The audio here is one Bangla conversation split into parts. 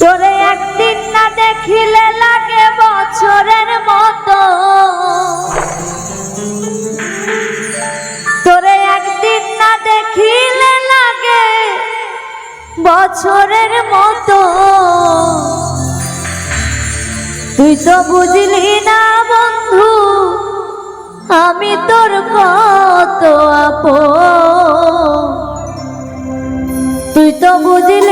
তোরে একদিন না দেখিলে লাগে বছরের মতো। তোরে একদিন না দেখিলে লাগে বছরের মতো। তুই তো বুঝলি না বন্ধু, আমি তোর কত আপ তুই তো বুঝলি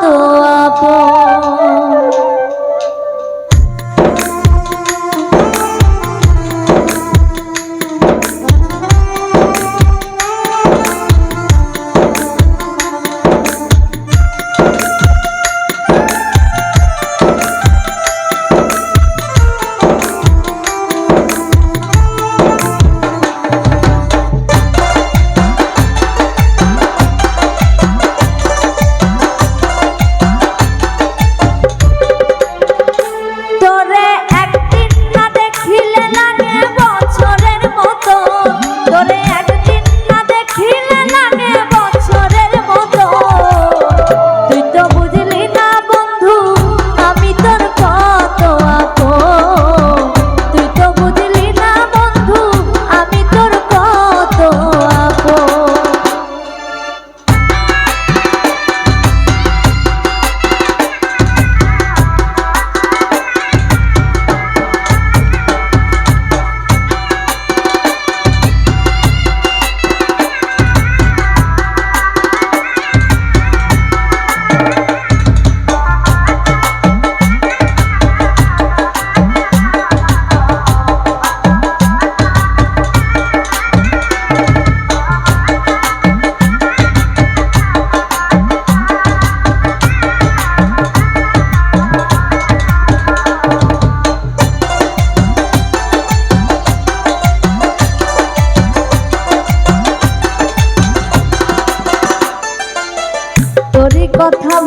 tuh.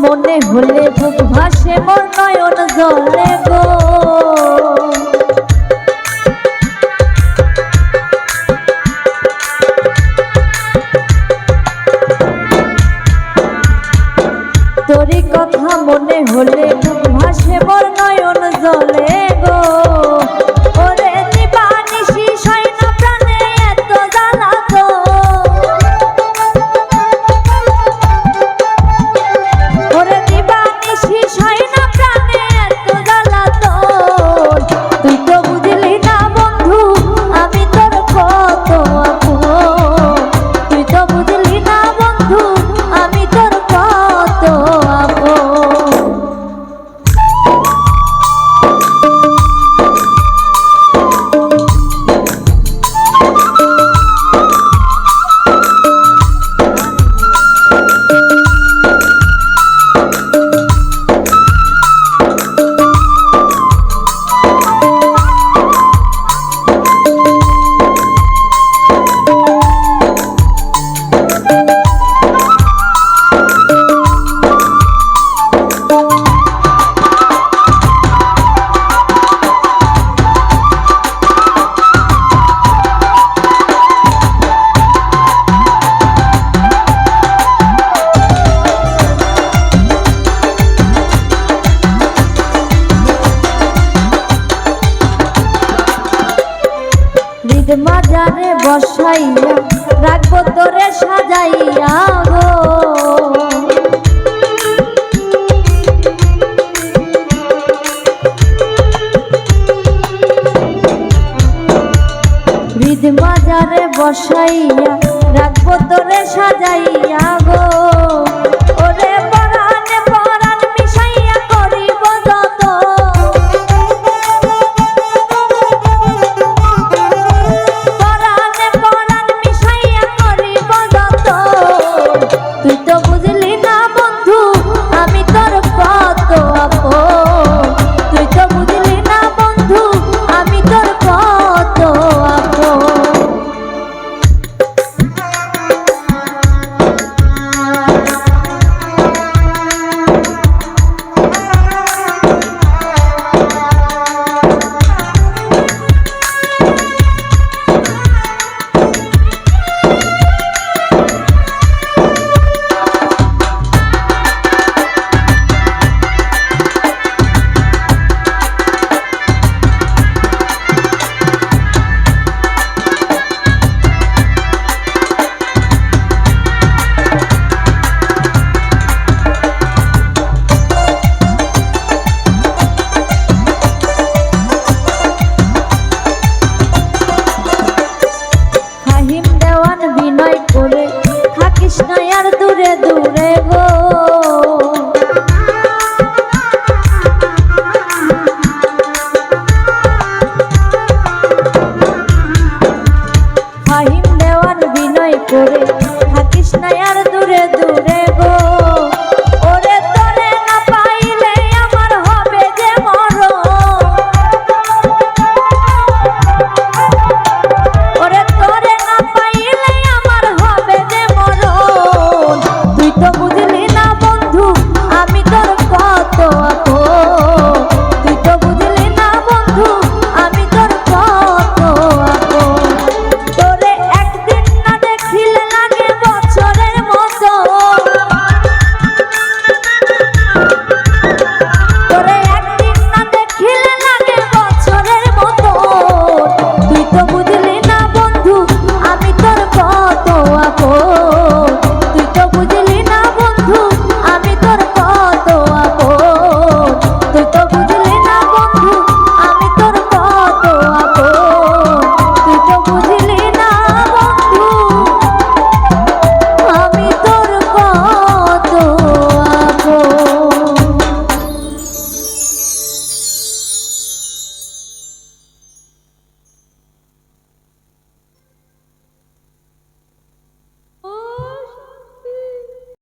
মনে হলে বুক ভাসে মন নয়ন জলে গো। বসাইয়া রাখব তোরে সাজাইয়া গো। বিধ মাজারে বসাইয়া রাখব তোরে সাজাইয়া গো। থাকিস না আর দূরে দূরে গো। ফাহিম দেওয়ার করে